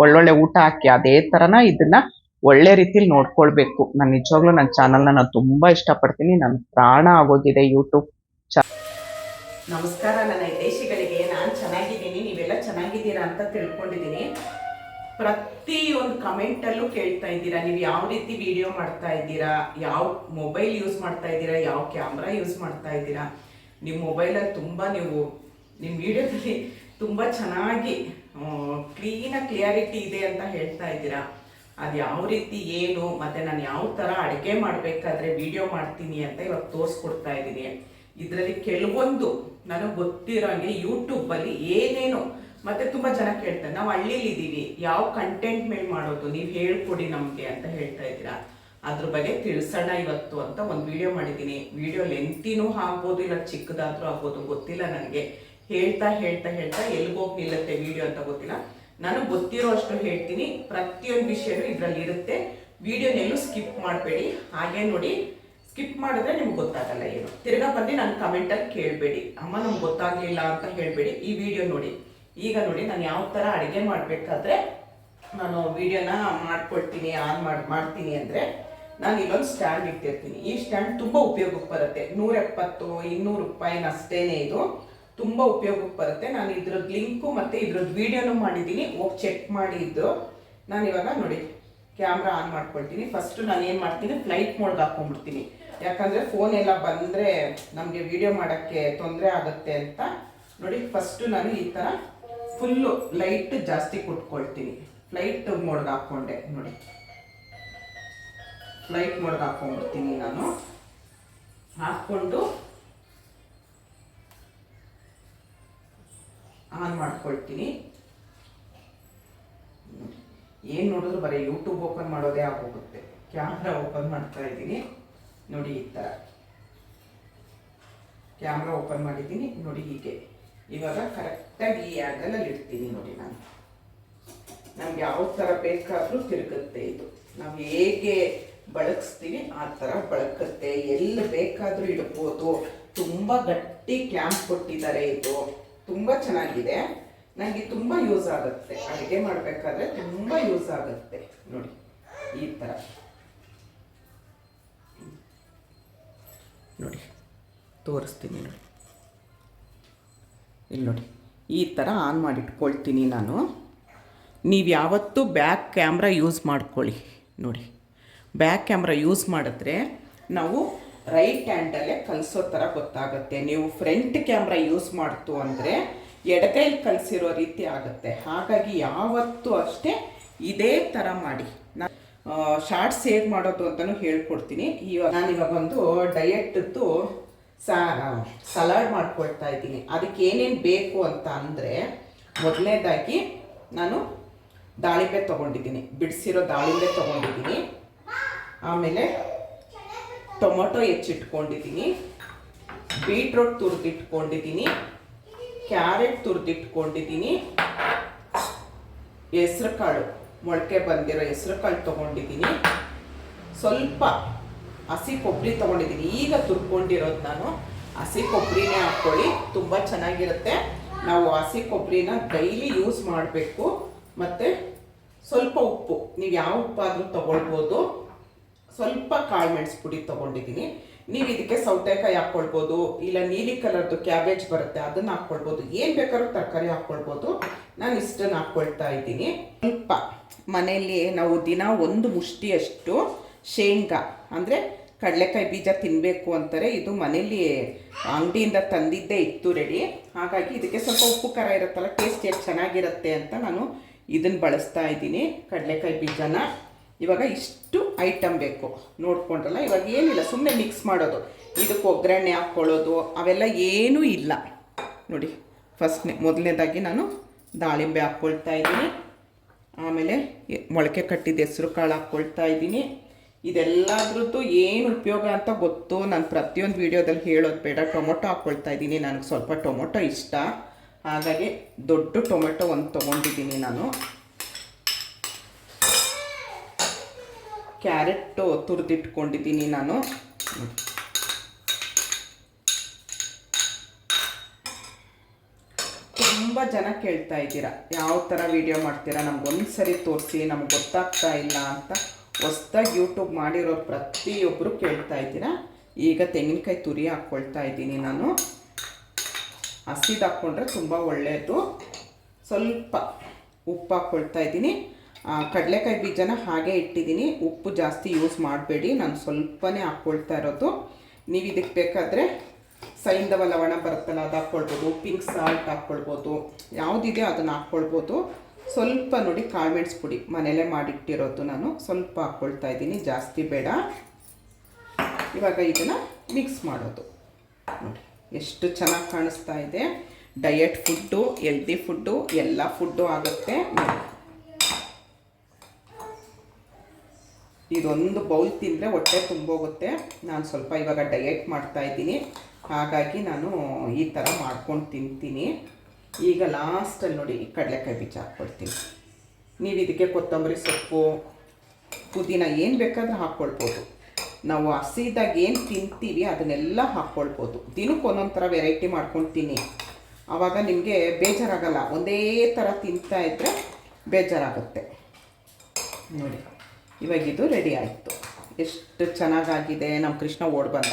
ಒಳ್ಳೊಳ್ಳೆ ಊಟ ಹಾಕಿ, ಅದೇ ತರನ ಇದನ್ನ ಒಳ್ಳೆ ರೀತಿಲಿ ನೋಡ್ಕೊಳ್ಬೇಕು. ನಾನು ನಿಜವಾಗ್ಲೂ ನನ್ನ ಚಾನಲ್ನ ನಾನು ತುಂಬಾ ಇಷ್ಟಪಡ್ತೀನಿ. ನನ್ನ ಪ್ರಾಣ ಆಗೋಗಿದೆ ಯೂಟ್ಯೂಬ್ ನಮಸ್ಕಾರ, ನನ್ನ ದೇಶಿಗಳಿಗೆ ನಾನು ಚೆನ್ನಾಗಿದ್ದೀನಿ. ನೀವೆಲ್ಲ ಚೆನ್ನಾಗಿದ್ದೀರಾ ಅಂತ ತಿಳ್ಕೊಂಡಿದ್ದೀನಿ. ಪ್ರತಿಯೊಂದು ಕಮೆಂಟಲ್ಲೂ ಕೇಳ್ತಾ ಇದ್ದೀರಾ. ನೀವು ಯಾವ ರೀತಿ ವಿಡಿಯೋ ಮಾಡ್ತಾ ಇದ್ದೀರಾ? ಯಾವ ಮೊಬೈಲ್ ಯೂಸ್ ಮಾಡ್ತಾ ಇದ್ದೀರಾ? ಯಾವ ಕ್ಯಾಮ್ರಾ ಯೂಸ್ ಮಾಡ್ತಾ ಇದ್ದೀರಾ? ನಿಮ್ಮ ಮೊಬೈಲಲ್ಲಿ ತುಂಬ ನೀವು ನಿಮ್ಮ ವಿಡಿಯೋದಲ್ಲಿ ತುಂಬ ಚೆನ್ನಾಗಿ ಕ್ಲೀನಾಗಿ ಕ್ಲಿಯಾರಿಟಿ ಇದೆ ಅಂತ ಹೇಳ್ತಾ ಇದ್ದೀರಾ? ಅದು ಯಾವ ರೀತಿ, ಏನು? ಮತ್ತೆ ನಾನು ಯಾವ ಥರ ಅಡುಗೆ ಮಾಡಬೇಕಾದ್ರೆ ವಿಡಿಯೋ ಮಾಡ್ತೀನಿ ಅಂತ ಇವಾಗ ತೋರಿಸ್ಕೊಡ್ತಾ ಇದ್ದೀನಿ. ಇದರಲ್ಲಿ ಕೆಲವೊಂದು ನನಗೆ ಗೊತ್ತಿರೋಂಗೆ ಯೂಟ್ಯೂಬಲ್ಲಿ ಏನೇನು, ಮತ್ತೆ ತುಂಬ ಜನ ಕೇಳ್ತಾರೆ, ನಾವು ಹಳ್ಳಿಲಿ ಇದ್ದೀವಿ, ಯಾವ ಕಂಟೆಂಟ್ ಮೇಲೆ ಮಾಡೋದು? ನೀವು ಹೇಳ್ಕೊಡಿ ನಮಗೆ ಅಂತ ಹೇಳ್ತಾ ಇದ್ದೀರಾ? ಅದ್ರ ಬಗ್ಗೆ ತಿಳಿಸೋಣ ಇವತ್ತು ಅಂತ ಒಂದು ವಿಡಿಯೋ ಮಾಡಿದ್ದೀನಿ. ವಿಡಿಯೋ ಲೆಂತಿನೂ ಆಗ್ಬೋದು, ಇಲ್ಲ ಚಿಕ್ಕದಾದ್ರೂ ಆಗ್ಬೋದು, ಗೊತ್ತಿಲ್ಲ ನನಗೆ. ಹೇಳ್ತಾ ಹೇಳ್ತಾ ಹೇಳ್ತಾ ಎಲ್ಗೋಗಿ ನಿಲ್ಲುತ್ತೆ ವಿಡಿಯೋ ಅಂತ ಗೊತ್ತಿಲ್ಲ. ನಾನು ಗೊತ್ತಿರೋ ಅಷ್ಟು ಹೇಳ್ತೀನಿ. ಪ್ರತಿಯೊಂದು ವಿಷಯನೂ ಇದರಲ್ಲಿ ಇರುತ್ತೆ. ವಿಡಿಯೋನೆಲ್ಲೂ ಸ್ಕಿಪ್ ಮಾಡಬೇಡಿ. ಹಾಗೆ ನೋಡಿ ಸ್ಕಿಪ್ ಮಾಡಿದ್ರೆ ನಿಮ್ಗೆ ಗೊತ್ತಾಗಲ್ಲ ಏನು. ತಿರ್ಗಾ ಬಂದು ನಾನು ಕಮೆಂಟಲ್ಲಿ ಕೇಳಬೇಡಿ. ಅಮ್ಮ, ನಮ್ಗೆ ಗೊತ್ತಾಗ್ಲಿಲ್ಲ ಅಂತ ಹೇಳಬೇಡಿ. ಈ ವಿಡಿಯೋ ನೋಡಿ. ಈಗ ನೋಡಿ, ನಾನು ಯಾವ ಥರ ಅಡುಗೆ ಮಾಡಬೇಕಾದ್ರೆ ನಾನು ವಿಡಿಯೋನ ಮಾಡ್ಕೊಳ್ತೀನಿ, ಆನ್ ಮಾಡಿ, ಮಾಡ್ತೀನಿ ಅಂದರೆ ನಾನು ಇಲ್ಲೊಂದು ಸ್ಟ್ಯಾಂಡ್ ಇಟ್ಟಿರ್ತೀನಿ. ಈ ಸ್ಟ್ಯಾಂಡ್ ತುಂಬ ಉಪಯೋಗಕ್ಕೆ ಬರುತ್ತೆ. ನೂರ ಎಪ್ಪತ್ತು, ಇನ್ನೂರು ರೂಪಾಯಿನ ಅಷ್ಟೇನೆ ಇದು. ತುಂಬ ಉಪಯೋಗಕ್ಕೆ ಬರುತ್ತೆ. ನಾನು ಇದ್ರದ್ದು ಲಿಂಕು ಮತ್ತು ಇದ್ರದ್ದು ವಿಡಿಯೋನು ಮಾಡಿದ್ದೀನಿ. ಹೋಗಿ ಚೆಕ್ ಮಾಡಿ ಇದ್ದು ನಾನು ಇವಾಗ ನೋಡಿ, ಕ್ಯಾಮ್ರಾ ಆನ್ ಮಾಡ್ಕೊಳ್ತೀನಿ. ಫಸ್ಟು ನಾನು ಏನು ಮಾಡ್ತೀನಿ ಫ್ಲೈಟ್ ಮೋಡ್ಗೆ ಹಾಕೊಂಡ್ಬಿಡ್ತೀನಿ. ಯಾಕಂದರೆ ಫೋನ್ ಎಲ್ಲ ಬಂದರೆ ನಮಗೆ ವಿಡಿಯೋ ಮಾಡೋಕ್ಕೆ ತೊಂದರೆ ಆಗುತ್ತೆ ಅಂತ. ನೋಡಿ ಫಸ್ಟು ನಾನು ಈ ಥರ ಫುಲ್ಲು ಲೈಟ್ ಜಾಸ್ತಿ ಕೊಟ್ಕೊಳ್ತೀನಿ. ಫ್ಲೈಟ್ ಮೋಡ್ಗೆ ಹಾಕ್ಕೊಂಡೆ ನೋಡಿ. ಫ್ಲೈಟ್ ಮೋಡ್ಗೆ ಹಾಕೊಂಡ್ಬಿಡ್ತೀನಿ ನಾನು. ಹಾಕ್ಕೊಂಡು ಆನ್ ಮಾಡ್ಕೊಳ್ತೀನಿ. ಏನು ನೋಡಿದ್ರು ಬರೀ ಯೂಟ್ಯೂಬ್ ಓಪನ್ ಮಾಡೋದೇ ಆಗೋಗುತ್ತೆ. ಕ್ಯಾಮ್ರಾ ಓಪನ್ ಮಾಡ್ತಾ ಇದ್ದೀನಿ. ನೋಡಿ ಈ ಥರ ಕ್ಯಾಮ್ರಾ ಓಪನ್ ಮಾಡಿದ್ದೀನಿ. ನೋಡಿ ಹೀಗೆ. ಇವಾಗ ಕರೆಕ್ಟಾಗಿ ಈ ಆ್ಯಂಗಲಲ್ಲಿ ಇಡ್ತೀನಿ ನೋಡಿ ನಾನು. ನಮ್ಗೆ ಯಾವ ಥರ ಬೇಕಾದರೂ ತಿರುಗುತ್ತೆ ಇದು. ನಾವು ಹೇಗೆ ಬಳಕಿಸ್ತೀವಿ ಆ ಥರ ಬಳಕುತ್ತೆ. ಎಲ್ಲಿ ಬೇಕಾದರೂ ಇಡ್ಬೋದು. ತುಂಬ ಗಟ್ಟಿ ಕ್ಯಾಂಪ್ ಕೊಟ್ಟಿದ್ದಾರೆ ಇದು. ತುಂಬ ಚೆನ್ನಾಗಿದೆ. ನನಗೆ ತುಂಬ ಯೂಸ್ ಆಗುತ್ತೆ. ಅಡುಗೆ ಮಾಡಬೇಕಾದ್ರೆ ತುಂಬ ಯೂಸ್ ಆಗುತ್ತೆ. ನೋಡಿ, ಈ ಥರ ನೋಡಿ, ತೋರಿಸ್ತೀನಿ ನೋಡಿ. ಇಲ್ಲಿ ನೋಡಿ, ಈ ಥರ ಆನ್ ಮಾಡಿಟ್ಕೊಳ್ತೀನಿ ನಾನು. ನೀವು ಯಾವತ್ತೂ ಬ್ಯಾಕ್ ಕ್ಯಾಮ್ರಾ ಯೂಸ್ ಮಾಡ್ಕೊಳ್ಳಿ. ನೋಡಿ ಬ್ಯಾಕ್ ಕ್ಯಾಮ್ರಾ ಯೂಸ್ ಮಾಡಿದ್ರೆ ನಾವು ರೈಟ್ ಹ್ಯಾಂಡಲ್ಲೇ ಕಲಿಸೋ ಥರ ಗೊತ್ತಾಗುತ್ತೆ. ನೀವು ಫ್ರಂಟ್ ಕ್ಯಾಮ್ರಾ ಯೂಸ್ ಮಾಡ್ತು ಅಂದರೆ ಎಡಗೈಲಿ ಕಲಿಸಿರೋ ರೀತಿ ಆಗುತ್ತೆ. ಹಾಗಾಗಿ ಯಾವತ್ತೂ ಅಷ್ಟೇ ಇದೇ ಥರ ಮಾಡಿ. ನಾನು ಶಾರ್ಟ್ಸ್ ಹೇಗೆ ಮಾಡೋದು ಅಂತಲೂ ಹೇಳ್ಕೊಡ್ತೀನಿ. ಇವಾಗ ನಾನು ಇವಾಗ ಒಂದು ಡಯೆಟ್ದು ಸಲಾಡ್ ಮಾಡ್ಕೊಳ್ತಾ ಇದ್ದೀನಿ. ಅದಕ್ಕೆ ಏನೇನು ಬೇಕು ಅಂತ ಅಂದರೆ ಮೊದಲನೇದಾಗಿ ನಾನು ದಾಳಿಂಬೆ ತೊಗೊಂಡಿದ್ದೀನಿ. ಬಿಡಿಸಿರೋ ದಾಳಿಂಬೆ ತೊಗೊಂಡಿದ್ದೀನಿ. ಆಮೇಲೆ ಟೊಮೊಟೊ ಹೆಚ್ಚಿಟ್ಕೊಂಡಿದ್ದೀನಿ, ಬೀಟ್ರೋಟ್ ತುರಿದಿಟ್ಕೊಂಡಿದ್ದೀನಿ, ಕ್ಯಾರೆಟ್ ತುರಿದಿಟ್ಕೊಂಡಿದ್ದೀನಿ. ಹೆಸ್ರು ಕಾಳು ಮೊಳಕೆ ಬಂದಿರೋ ಹೆಸ್ರು ಕಾಳು ತೊಗೊಂಡಿದ್ದೀನಿ. ಸ್ವಲ್ಪ ಹಸಿ ಕೊಬ್ಬರಿ ತೊಗೊಂಡಿದ್ದೀನಿ. ಈಗ ತುರ್ಕೊಂಡಿರೋದು ನಾನು ಹಸಿ ಕೊಬ್ಬರಿನೇ ಹಾಕ್ಕೊಳ್ಳಿ, ತುಂಬ ಚೆನ್ನಾಗಿರುತ್ತೆ. ನಾವು ಹಸಿ ಕೊಬ್ಬರಿನ ಡೈಲಿ ಯೂಸ್ ಮಾಡಬೇಕು. ಮತ್ತು ಸ್ವಲ್ಪ ಉಪ್ಪು, ನೀವು ಯಾವ ಉಪ್ಪಾದರೂ ತೊಗೊಳ್ಬೋದು. ಸ್ವಲ್ಪ ಕಾಳು ಮೆಣಸು ಪುಡಿ ತೊಗೊಂಡಿದ್ದೀನಿ. ನೀವು ಇದಕ್ಕೆ ಸೌತೆಕಾಯಿ ಹಾಕ್ಕೊಳ್ಬೋದು ಇಲ್ಲ ನೀಲಿ ಕಲರ್ದು ಕ್ಯಾಬೇಜ್ ಬರುತ್ತೆ, ಅದನ್ನು ಹಾಕ್ಕೊಳ್ಬೋದು ಏನು ಬೇಕಾದ್ರೂ ತರಕಾರಿ ಹಾಕ್ಕೊಳ್ಬೋದು ನಾನು ಇಷ್ಟನ್ನು ಹಾಕ್ಕೊಳ್ತಾ ಇದ್ದೀನಿ. ಸ್ವಲ್ಪ ಮನೆಯಲ್ಲಿ ನಾವು ದಿನ ಒಂದು ಮುಷ್ಟಿಯಷ್ಟು ಶೇಂಗಾ, ಅಂದರೆ ಕಡಲೆಕಾಯಿ ಬೀಜ ತಿನ್ನಬೇಕು ಅಂತಾರೆ. ಇದು ಮನೇಲಿ ಅಂಗಡಿಯಿಂದ ತಂದಿದ್ದೇ ಇತ್ತು ರೆಡಿ ಹಾಗಾಗಿ ಇದಕ್ಕೆ ಸ್ವಲ್ಪ ಉಪ್ಪು, ಖಾರ ಇರುತ್ತಲ್ಲ ಟೇಸ್ಟ್ ಎಷ್ಟು ಚೆನ್ನಾಗಿರುತ್ತೆ ಅಂತ ನಾನು ಇದನ್ನು ಬಳಸ್ತಾ ಇದ್ದೀನಿ, ಕಡಲೆಕಾಯಿ ಬೀಜನ. ಇವಾಗ ಇಷ್ಟು ಐಟಮ್ ಬೇಕು. ನೋಡ್ಕೊಂಡ್ರಲ್ಲ? ಇವಾಗ ಏನಿಲ್ಲ ಸುಮ್ಮನೆ ಮಿಕ್ಸ್ ಮಾಡೋದು. ಇದಕ್ಕೆ ಒಗ್ಗರಣೆ ಹಾಕ್ಕೊಳ್ಳೋದು ಅವೆಲ್ಲ ಏನೂ ಇಲ್ಲ. ನೋಡಿ, ಫಸ್ಟ್ನೇ, ಮೊದಲನೇದಾಗಿ ನಾನು ದಾಳಿಂಬೆ ಹಾಕ್ಕೊಳ್ತಾ ಇದ್ದೀನಿ. ಆಮೇಲೆ ಮೊಳಕೆ ಕಟ್ಟಿದ ಹೆಸರು ಕಾಳು ಹಾಕ್ಕೊಳ್ತಾ ಇದ್ದೀನಿ. ಇದೆಲ್ಲದ್ರದ್ದು ಏನು ಉಪಯೋಗ ಅಂತ ಗೊತ್ತು. ನಾನು ಪ್ರತಿಯೊಂದು ವೀಡಿಯೋದಲ್ಲಿ ಹೇಳೋದು ಬೇಡ. ಟೊಮೊಟೊ ಹಾಕ್ಕೊಳ್ತಾ ಇದ್ದೀನಿ. ನನಗೆ ಸ್ವಲ್ಪ ಟೊಮೊಟೊ ಇಷ್ಟ. ಹಾಗಾಗಿ ದೊಡ್ಡ ಟೊಮೆಟೊ ಒಂದು ತೊಗೊಂಡಿದ್ದೀನಿ ನಾನು. ಕ್ಯಾರೆಟ್ಟು ತುರಿದಿಟ್ಕೊಂಡಿದ್ದೀನಿ ನಾನು. ತುಂಬ ಜನ ಕೇಳ್ತಾ ಇದ್ದೀರಾ, ಯಾವ ಥರ ವಿಡಿಯೋ ಮಾಡ್ತೀರಾ? ನಮ್ಗೆ ಒಂದ್ಸರಿ ತೋರಿಸಿ, ನಮ್ಗೆ ಗೊತ್ತಾಗ್ತಾ ಇಲ್ಲ ಅಂತ ಹೊಸ್ದಾಗಿ ಯೂಟ್ಯೂಬ್ ಮಾಡಿರೋ ಪ್ರತಿಯೊಬ್ಬರು ಕೇಳ್ತಾ ಇದ್ದೀರಾ? ಈಗ ತೆಂಗಿನಕಾಯಿ ತುರಿ ಹಾಕ್ಕೊಳ್ತಾ ಇದ್ದೀನಿ ನಾನು. ಹಸಿದು ಹಾಕ್ಕೊಂಡ್ರೆ ತುಂಬ ಒಳ್ಳೆಯದು ಸ್ವಲ್ಪ ಉಪ್ಪು ಹಾಕ್ಕೊಳ್ತಾ ಇದ್ದೀನಿ. ಕಡಲೆಕಾಯಿ ಬೀಜನ ಹಾಗೆ ಇಟ್ಟಿದ್ದೀನಿ. ಉಪ್ಪು ಜಾಸ್ತಿ ಯೂಸ್ ಮಾಡಬೇಡಿ. ನಾನು ಸ್ವಲ್ಪನೇ ಹಾಕ್ಕೊಳ್ತಾ ಇರೋದು. ನೀವು ಇದಕ್ಕೆ ಬೇಕಾದರೆ ಸೈಂಧವ ಲವಣ ಬರುತ್ತಲ್ಲ, ಅದು ಹಾಕ್ಕೊಳ್ಬೋದು. ಪಿಂಕ್ ಸಾಲ್ಟ್ ಹಾಕ್ಕೊಳ್ಬೋದು. ಯಾವುದಿದೆ ಅದನ್ನು ಹಾಕ್ಕೊಳ್ಬೋದು. ಸ್ವಲ್ಪ ನೋಡಿ ಕಾಳ್ಮೆಣ್ಸ್ ಪುಡಿ. ಮನೇಲೇ ಮಾಡಿಟ್ಟಿರೋದು ನಾನು. ಸ್ವಲ್ಪ ಹಾಕ್ಕೊಳ್ತಾ ಇದ್ದೀನಿ. ಜಾಸ್ತಿ ಬೇಡ. ಇವಾಗ ಇದನ್ನು ಮಿಕ್ಸ್ ಮಾಡೋದು. ನೋಡಿ, ಎಷ್ಟು ಚೆನ್ನಾಗಿ ಕಾಣಿಸ್ತಾ ಇದೆ. ಡಯಟ್ ಫುಡ್ಡು ಹೆಲ್ದಿ ಫುಡ್ಡು ಎಲ್ಲ ಫುಡ್ಡು ಆಗುತ್ತೆ. ಇದೊಂದು ಬೌಲ್ ತಿಂದರೆ ಹೊಟ್ಟೆ ತುಂಬೋಗುತ್ತೆ. ನಾನು ಸ್ವಲ್ಪ ಇವಾಗ ಡಯೆಟ್ ಮಾಡ್ತಾ ಇದ್ದೀನಿ. ಹಾಗಾಗಿ ನಾನು ಈ ಥರ ಮಾಡ್ಕೊಂಡು ತಿಂತೀನಿ. ಈಗ ಲಾಸ್ಟಲ್ಲಿ ನೋಡಿ ಕಡಲೆಕಾಯಿ ಬೀಜ ಹಾಕ್ಕೊಳ್ತೀನಿ ನೀವು ಇದಕ್ಕೆ ಕೊತ್ತಂಬರಿ ಸೊಪ್ಪು, ಪುದೀನ ಏನು ಬೇಕಾದರೂ ಹಾಕ್ಕೊಳ್ಬೋದು ನಾವು ಹಸಿದಾಗ ಏನು ತಿಂತೀವಿ ಅದನ್ನೆಲ್ಲ ಹಾಕ್ಕೊಳ್ಬೋದು ದಿನಕ್ಕೆ ಒಂದೊಂದು ಥರ ವೆರೈಟಿ ಮಾಡ್ಕೊಳ್ತೀನಿ ಆವಾಗ ನಿಮಗೆ ಬೇಜಾರಾಗಲ್ಲ. ಒಂದೇ ಥರ ತಿಂತಾ ಇದ್ದರೆ ಬೇಜಾರಾಗುತ್ತೆ. ನೋಡಿ. ಇವಾಗ ಇದು ರೆಡಿ ಆಯಿತು. ಎಷ್ಟು ಚೆನ್ನಾಗಾಗಿದೆ? ನಮ್ಮ ಕೃಷ್ಣ ಓಡ್ ಬಂದ.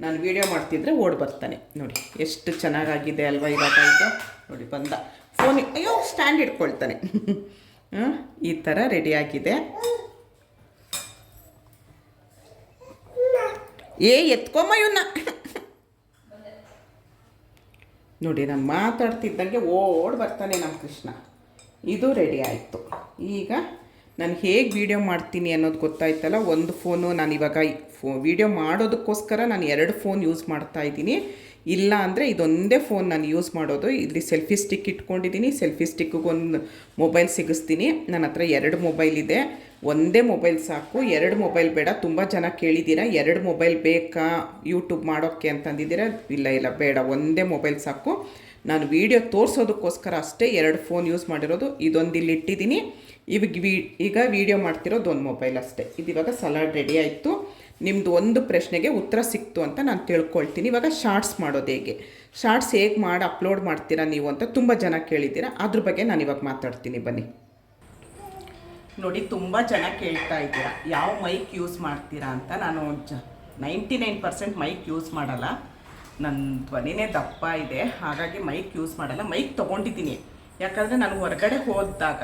ನಾನು ವೀಡಿಯೋ ಮಾಡ್ತಿದ್ರೆ ಓಡ್ ಬರ್ತಾನೆ. ನೋಡಿ, ಎಷ್ಟು ಚೆನ್ನಾಗಾಗಿದೆ ಅಲ್ವಾ ಇವಾಗ ಇದು? ನೋಡಿ, ಬಂದ. ಫೋನ್ ಅಯ್ಯೋ ಸ್ಟ್ಯಾಂಡ್ ಇಟ್ಕೊಳ್ತಾನೆ? ಈ ಥರ ರೆಡಿಯಾಗಿದೆ ಏ ಎತ್ಕೊಮ್ಮ ಇವನ್ನ ನೋಡಿ, ನಾನು ಮಾತಾಡ್ತಿದ್ದಂಗೆ ಓಡ್ ಬರ್ತಾನೆ ನಮ್ಮ ಕೃಷ್ಣ. ಇದು ರೆಡಿ ಆಯಿತು. ಈಗ ನಾನು ಹೇಗೆ ವೀಡಿಯೋ ಮಾಡ್ತೀನಿ ಅನ್ನೋದು ಗೊತ್ತಾಯ್ತಲ್ಲ? ಒಂದು ಫೋನು ನಾನು ಇವಾಗ ಫೋ ವೀಡಿಯೋ ಮಾಡೋದಕ್ಕೋಸ್ಕರ ನಾನು ಎರಡು ಫೋನ್ ಯೂಸ್ ಮಾಡ್ತಾ ಇದ್ದೀನಿ. ಇಲ್ಲ ಅಂದರೆ ಇದೊಂದೇ ಫೋನ್ ನಾನು ಯೂಸ್ ಮಾಡೋದು. ಇಲ್ಲಿ ಸೆಲ್ಫಿ ಸ್ಟಿಕ್ ಇಟ್ಕೊಂಡಿದ್ದೀನಿ. ಸೆಲ್ಫಿ ಸ್ಟಿಕ್ಕಿಗೊಂದು ಮೊಬೈಲ್ ಸಿಗಿಸ್ತೀನಿ. ನನ್ನ ಹತ್ರ ಎರಡು ಮೊಬೈಲ್ ಇದೆ. ಒಂದೇ ಮೊಬೈಲ್ ಸಾಕು. ಎರಡು ಮೊಬೈಲ್ ಬೇಡ. ತುಂಬ ಜನ ಕೇಳಿದ್ದೀರಾ? ಎರಡು ಮೊಬೈಲ್ ಬೇಕಾ ಯೂಟ್ಯೂಬ್ ಮಾಡೋಕ್ಕೆ ಅಂತಂದಿದ್ದೀರಾ? ಇಲ್ಲ ಇಲ್ಲ, ಬೇಡ. ಒಂದೇ ಮೊಬೈಲ್ ಸಾಕು. ನಾನು ವೀಡಿಯೋ ತೋರಿಸೋದಕ್ಕೋಸ್ಕರ ಅಷ್ಟೇ ಎರಡು ಫೋನ್ ಯೂಸ್ ಮಾಡಿರೋದು. ಇದೊಂದು ಇಲ್ಲಿ ಇಟ್ಟಿದ್ದೀನಿ. ಇವಾಗ ವಿ, ಈಗ ವೀಡಿಯೋ ಮಾಡ್ತಿರೋದು ಒಂದು ಮೊಬೈಲ್ ಅಷ್ಟೇ. ಇದು ಇವಾಗ ಸಲಾಡ್ ರೆಡಿ ಆಯಿತು. ನಿಮ್ಮದು ಒಂದು ಪ್ರಶ್ನೆಗೆ ಉತ್ತರ ಸಿಕ್ತು ಅಂತ ನಾನು ತಿಳ್ಕೊಳ್ತೀನಿ. ಇವಾಗ ಶಾರ್ಟ್ಸ್ ಮಾಡೋದು ಹೇಗೆ? ಶಾರ್ಟ್ಸ್ ಹೇಗೆ ಮಾಡಿ ಅಪ್ಲೋಡ್ ಮಾಡ್ತೀರಾ ನೀವು ಅಂತ ತುಂಬ ಜನ ಕೇಳಿದ್ದೀರಾ. ಅದ್ರ ಬಗ್ಗೆ ನಾನು ಇವಾಗ ಮಾತಾಡ್ತೀನಿ. ಬನ್ನಿ. ನೋಡಿ, ತುಂಬ ಜನ ಕೇಳ್ತಾ ಇದ್ದೀರಾ. ಯಾವ ಮೈಕ್ ಯೂಸ್ ಮಾಡ್ತೀರಾ ಅಂತ ನಾನು ಜ ninety nine percent mic use ಮಾಡಲ್ಲ. ನನ್ನ ಧ್ವನಿನೇ ದಪ್ಪ ಇದೆ. ಹಾಗಾಗಿ ಮೈಕ್ ಯೂಸ್ ಮಾಡಲ್ಲ. ಮೈಕ್ ತೊಗೊಂಡಿದ್ದೀನಿ. ಯಾಕಂದರೆ ನಾನು ಹೊರಗಡೆ ಹೋದಾಗ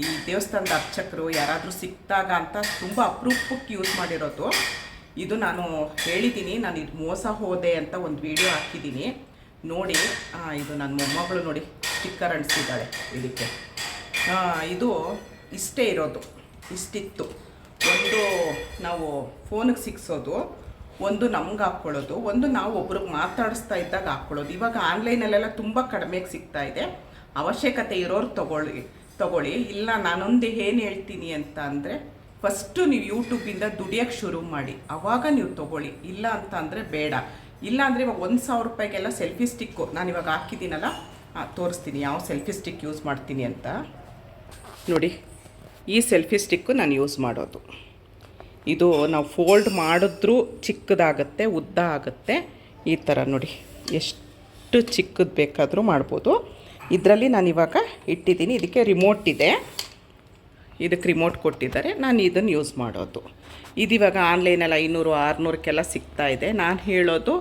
ಈ ದೇವಸ್ಥಾನದ ಅರ್ಚಕರು ಯಾರಾದರೂ ಸಿಕ್ಕಿದಾಗ ಅಂತ ತುಂಬ ಅಪ್ರೂಪಕ್ಕೆ ಯೂಸ್ ಮಾಡಿರೋದು. ಇದು ನಾನು ಹೇಳಿದ್ದೀನಿ ನಾನು ಇದು ಮೋಸ ಹೋದೆ ಅಂತ ಒಂದು ವಿಡಿಯೋ ಹಾಕಿದ್ದೀನಿ ನೋಡಿ ಇದು ನನ್ನ ಮೊಮ್ಮಗಳು ನೋಡಿ ಸ್ಟಿಕ್ಕರ್ ಅಂಟಿಸಿದ್ದಾಳೆ ಇದಕ್ಕೆ ಇದು ಇಷ್ಟೇ ಇರೋದು, ಇಷ್ಟಿತ್ತು. ಒಂದು ನಾವು ಫೋನಿಗೆ ಸಿಕ್ಸೋದು ಒಂದು ನಮ್ಗೆ ಹಾಕ್ಕೊಳ್ಳೋದು ಒಂದು ನಾವು ಒಬ್ರಿಗೆ ಮಾತಾಡಿಸ್ತಾ ಇದ್ದಾಗ ಹಾಕ್ಕೊಳ್ಳೋದು ಇವಾಗ ಆನ್ಲೈನಲ್ಲೆಲ್ಲ ತುಂಬ ಕಡಿಮೆಗೆ ಸಿಗ್ತಾ ಇದೆ. ಅವಶ್ಯಕತೆ ಇರೋರು ತಗೊಳ್ಳಿ. ತಗೊಳ್ಳಿ. ಇಲ್ಲ, ನಾನೊಂದು ಏನು ಹೇಳ್ತೀನಿ ಅಂತ ಅಂದರೆ ಫಸ್ಟು ನೀವು ಯೂಟ್ಯೂಬಿಂದ ದುಡಿಯೋಕ್ಕೆ ಶುರು ಮಾಡಿ. ಆವಾಗ ನೀವು ತಗೊಳ್ಳಿ. ಇಲ್ಲ ಅಂತ ಅಂದರೆ ಬೇಡ. ಇಲ್ಲ ಅಂದರೆ ಇವಾಗ ಒಂದು ಸಾವಿರ ರೂಪಾಯಿಗೆಲ್ಲ ಸೆಲ್ಫಿ ಸ್ಟಿಕ್ಕು ನಾನು ಇವಾಗ ಹಾಕಿದ್ದೀನಲ್ಲ ತೋರಿಸ್ತೀನಿ. ಯಾವ ಸೆಲ್ಫಿ ಸ್ಟಿಕ್ ಯೂಸ್ ಮಾಡ್ತೀನಿ ಅಂತ. ನೋಡಿ, ಈ ಸೆಲ್ಫಿ ಸ್ಟಿಕ್ಕು ನಾನು ಯೂಸ್ ಮಾಡೋದು. ಇದು ನಾವು ಫೋಲ್ಡ್ ಮಾಡಿದ್ರೂ ಚಿಕ್ಕದಾಗತ್ತೆ, ಉದ್ದ ಆಗುತ್ತೆ. ಈ ಥರ ನೋಡಿ, ಎಷ್ಟು ಚಿಕ್ಕದು ಬೇಕಾದರೂ ಮಾಡ್ಬೋದು. ಇದರಲ್ಲಿ ನಾನು ಇವಾಗ ಇಟ್ಟಿದ್ದೀನಿ. ಇದಕ್ಕೆ ರಿಮೋಟ್ ಇದೆ. ಇದಕ್ಕೆ ರಿಮೋಟ್ ಕೊಟ್ಟಿದ್ದಾರೆ. ನಾನು ಇದನ್ನು ಯೂಸ್ ಮಾಡೋದು. ಇದಿವಾಗ ಆನ್ಲೈನಲ್ಲಿ ಐನೂರು ಆರುನೂರಕ್ಕೆಲ್ಲ ಸಿಗ್ತಾ ಇದೆ. ನಾನು ಹೇಳೋದು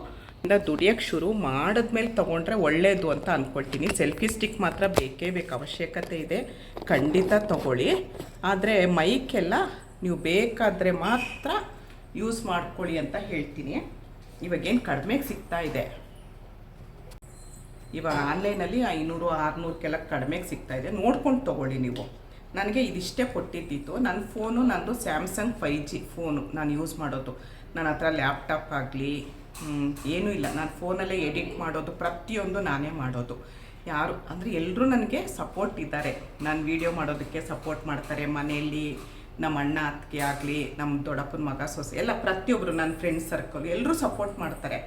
ಇಂದ ದುಡಿಯೋಕ್ಕೆ ಶುರು ಮಾಡಿದ್ಮೇಲೆ ತೊಗೊಂಡ್ರೆ ಒಳ್ಳೆಯದು ಅಂತ ಅಂದ್ಕೊಳ್ತೀನಿ ಸೆಲ್ಫಿ ಸ್ಟಿಕ್ ಮಾತ್ರ ಬೇಕೇ ಬೇಕು. ಅವಶ್ಯಕತೆ ಇದೆ. ಖಂಡಿತ ತಗೊಳ್ಳಿ. ಆದರೆ ಮೈಕೆಲ್ಲ ನೀವು ಬೇಕಾದರೆ ಮಾತ್ರ ಯೂಸ್ ಮಾಡ್ಕೊಳ್ಳಿ ಅಂತ ಹೇಳ್ತೀನಿ. ಇವಾಗೇನು ಕಡಿಮೆಗೆ ಸಿಗ್ತಾ ಇದೆ. ಇವಾಗ ಆನ್ಲೈನಲ್ಲಿ ಐನೂರು ಆರುನೂರಕ್ಕೆಲ್ಲ ಕಡಿಮೆಗೆ ಸಿಗ್ತಾ ಇದೆ. ನೋಡ್ಕೊಂಡು ತೊಗೊಳ್ಳಿ ನೀವು. ನನಗೆ ಇದಿಷ್ಟೇ ಕೊಟ್ಟಿದ್ದಿತ್ತು. ನನ್ನ ಫೋನು, ನಂದು ಸ್ಯಾಮ್ಸಂಗ್ ಫೈ ಜಿ ಫೋನು ನಾನು ಯೂಸ್ ಮಾಡೋದು. ನನ್ನ ಹತ್ರ ಲ್ಯಾಪ್ಟಾಪ್ ಆಗಲಿ ಏನೂ ಇಲ್ಲ. ನಾನು ಫೋನಲ್ಲೇ ಎಡಿಟ್ ಮಾಡೋದು, ಪ್ರತಿಯೊಂದು ನಾನೇ ಮಾಡೋದು. ಯಾರು, ಅಂದರೆ ಎಲ್ಲರೂ ನನಗೆ ಸಪೋರ್ಟ್ ಇದ್ದಾರೆ. ನಾನು ವೀಡಿಯೋ ಮಾಡೋದಕ್ಕೆ ಸಪೋರ್ಟ್ ಮಾಡ್ತಾರೆ. ಮನೆಯಲ್ಲಿ ನಮ್ಮ ಅಣ್ಣ, ಅತ್ತಿಗೆ ಆಗಲಿ ನಮ್ಮ ದೊಡ್ಡಪ್ಪನ ಮಗ, ಸೊಸೆ, ಎಲ್ಲ ಪ್ರತಿಯೊಬ್ಬರು ನನ್ನ ಫ್ರೆಂಡ್ಸ್ ಸರ್ಕಲ್ ಎಲ್ಲರೂ ಸಪೋರ್ಟ್ ಮಾಡ್ತಾರೆ.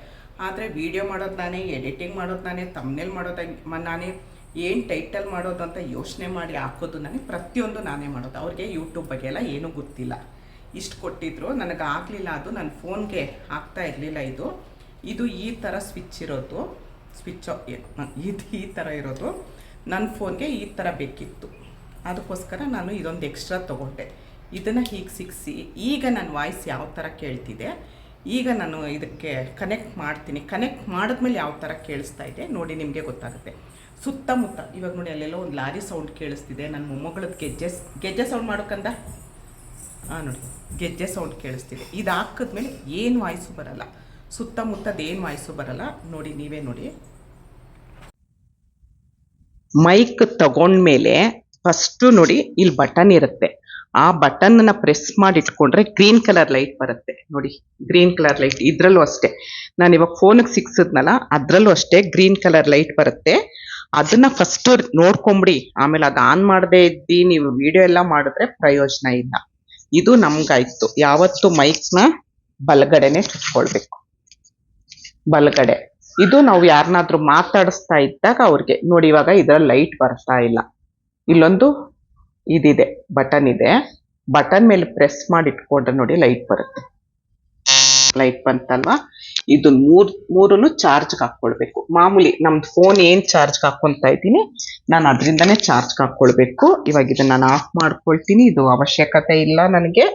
ಆದರೆ ವೀಡಿಯೋ ಮಾಡೋದು ನಾನೇ ಎಡಿಟಿಂಗ್ ಮಾಡೋದು ನಾನೇ ತಮ್ನೇಲ್ ಮಾಡೋದು ನಾನೇ ಏನು ಟೈಟಲ್ ಮಾಡೋದು ಅಂತ ಯೋಚನೆ ಮಾಡಿ ಹಾಕೋದು ನನಗೆ ಪ್ರತಿಯೊಂದು ನಾನೇ ಮಾಡೋದು. ಅವ್ರಿಗೆ ಯೂಟ್ಯೂಬ್ ಬಗ್ಗೆ ಎಲ್ಲ ಏನೂ ಗೊತ್ತಿಲ್ಲ. ಇಷ್ಟು ಕೊಟ್ಟಿದ್ರು, ನನಗೆ ಆಗಲಿಲ್ಲ ಅದು ನನ್ನ ಫೋನ್ಗೆ ಆಗ್ತಾ ಇರಲಿಲ್ಲ ಇದು. ಇದು ಈ ಥರ ಸ್ವಿಚ್ ಇರೋದು. ಸ್ವಿಚ್ ಇದು ಈ ಥರ ಇರೋದು. ನನ್ನ ಫೋನ್ಗೆ ಈ ಥರ ಬೇಕಿತ್ತು. ಅದಕ್ಕೋಸ್ಕರ ನಾನು ಇದೊಂದು ಎಕ್ಸ್ಟ್ರಾ ತೊಗೊಂಡೆ. ಇದನ್ನು ಹೀಗೆ ಸಿಕ್ಕಿಸಿ ಈಗ ನನ್ನ ವಾಯ್ಸ್ ಯಾವ ಥರ ಕೇಳ್ತಿದೆ ಈಗ ನಾನು ಇದಕ್ಕೆ ಕನೆಕ್ಟ್ ಮಾಡ್ತೀನಿ. ಕನೆಕ್ಟ್ ಮಾಡಿದ್ಮೇಲೆ ಯಾವ ಥರ ಕೇಳಿಸ್ತಾ ಇದೆ ನೋಡಿ ನಿಮಗೆ ಗೊತ್ತಾಗುತ್ತೆ. ಸುತ್ತಮುತ್ತ, ಇವಾಗ ನೋಡಿ ಅಲ್ಲೆಲ್ಲೋ ಒಂದು ಲಾರಿ ಸೌಂಡ್ ಕೇಳಿಸ್ತಿದೆ. ನನ್ನ ಮೊಮ್ಮಗಳದ್ದು ಗೆಜ್ಜೆ ಗೆಜ್ಜೆ ಸೌಂಡ್ ಮಾಡೋಕ್ಕಂದ ಹಾಂ ನೋಡಿ, ಗೆಜ್ಜೆ ಸೌಂಡ್ ಕೇಳಿಸ್ತಿದೆ. ಇದು ಹಾಕಿದ್ಮೇಲೆ ಏನು ವಾಯ್ಸು ಬರಲ್ಲ. ಸುತ್ತಮುತ್ತದ ಏನು ವಾಯ್ಸು ಬರಲ್ಲ. ನೋಡಿ, ನೀವೇ ನೋಡಿ. ಮೈಕ್ ತಗೊಂಡ್ಮೇಲೆ ಫಸ್ಟು ನೋಡಿ ಇಲ್ಲಿ ಬಟನ್ ಇರುತ್ತೆ. ಆ ಬಟನ್ನ ಪ್ರೆಸ್ ಮಾಡಿ ಇಟ್ಕೊಂಡ್ರೆ ಗ್ರೀನ್ ಕಲರ್ ಲೈಟ್ ಬರುತ್ತೆ. ನೋಡಿ ಗ್ರೀನ್ ಕಲರ್ ಲೈಟ್ ಇದ್ರಲ್ಲೂ ಅಷ್ಟೇ. ನಾನು ಇವಾಗ ಫೋನಿಗೆ ಸಿಕ್ಸಿದ್ನಲ್ಲ, ಅದ್ರಲ್ಲೂ ಅಷ್ಟೇ ಗ್ರೀನ್ ಕಲರ್ ಲೈಟ್ ಬರುತ್ತೆ. ಅದನ್ನ ಫಸ್ಟ್ ನೋಡ್ಕೊಂಬಿಡಿ. ಆಮೇಲೆ ಅದು ಆನ್ ಮಾಡದೆ ಇದ್ದಿ, ನೀವು ವಿಡಿಯೋ ಎಲ್ಲ ಮಾಡಿದ್ರೆ ಪ್ರಯೋಜನ ಇಲ್ಲ. ಇದು ನಮ್ಗಾಯ್ತು. ಯಾವತ್ತು ಮೈಕ್ನ ಬಲಗಡೆನೆ ಚುಚ್ಕೊಳ್ಬೇಕು ಬಲಗಡೆ. ಇದು ನಾವು ಯಾರನ್ನಾದ್ರೂ ಮಾತಾಡಿಸ್ತಾ ಇದ್ದಾಗ ಅವ್ರಿಗೆ. ನೋಡಿ, ಇವಾಗ ಇದ್ರಲ್ಲಿ ಲೈಟ್ ಬರ್ತಾ ಇಲ್ಲ. ಇಲ್ಲೊಂದು ಇದಿದೆ ಬಟನ್ ಇದೆ. ಬಟನ್ ಮೇಲೆ ಪ್ರೆಸ್ ಮಾಡಿ ಇಟ್ಕೊಂಡ್ರೆ ನೋಡಿ ಲೈಟ್ ಬರುತ್ತೆ. ಲೈಟ್ ಬಂತಲ್ವಾ? ಇದು ಮೂರ್, ಮೂರನ್ನು ಚಾರ್ಜ್ ಹಾಕೊಳ್ಬೇಕು ಮಾಮೂಲಿ ನಮ್ದು ಫೋನ್ ಏನ್ ಚಾರ್ಜ್ ಹಾಕೊಂತ ಇದ್ದೀನಿ, ನಾನು ಅದರಿಂದನೇ ಚಾರ್ಜ್ ಹಾಕೊಳ್ಬೇಕು ಇವಾಗ ಇದನ್ನ ನಾನು ಆಫ್ ಮಾಡ್ಕೊಳ್ತೀನಿ, ಇದು ಅವಶ್ಯಕತೆ ಇಲ್ಲ ನನಗೆ.